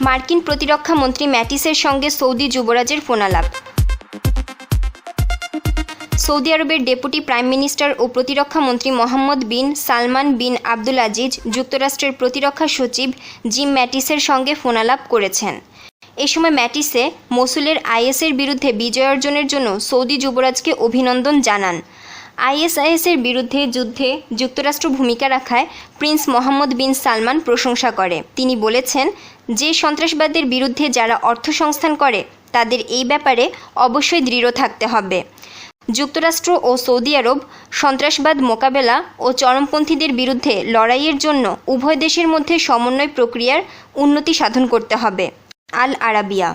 মার্কিন প্রতিরক্ষা মন্ত্রী ম্যাটিসের সঙ্গে সৌদি যুবরাজের ফোনালাপ। সৌদি আরবের ডেপুটি প্রাইম মিনিস্টার ও প্রতিরক্ষা মন্ত্রী মোহাম্মদ বিন সালমান বিন আব্দুল আজিজ, যুক্তরাষ্ট্রের প্রতিরক্ষা সচিব জিম ম্যাটিসের সঙ্গে ফোনালাপ করেছেন। এ সময় ম্যাটিসে মসুলের আইএসের বিরুদ্ধে বিজয় অর্জনের জন্য সৌদি যুবরাজকে অভিনন্দন জানান। আইএসআইএসের বিরুদ্ধে যুদ্ধে যুক্তরাষ্ট্র ভূমিকা রাখায় প্রিন্স মোহাম্মদ বিন সালমান প্রশংসা করে। তিনি বলেছেন, যে সন্ত্রাসবাদের বিরুদ্ধে যারা অর্থ সংস্থান করে, তাদের এই ব্যাপারে অবশ্যই দৃঢ় থাকতে হবে। যুক্তরাষ্ট্র ও সৌদি আরব সন্ত্রাসবাদ মোকাবেলা ও চরমপন্থীদের বিরুদ্ধে লড়াইয়ের জন্য উভয় দেশের মধ্যে সমন্বয় প্রক্রিয়ার উন্নতি সাধন করতে হবে। Al Arabiya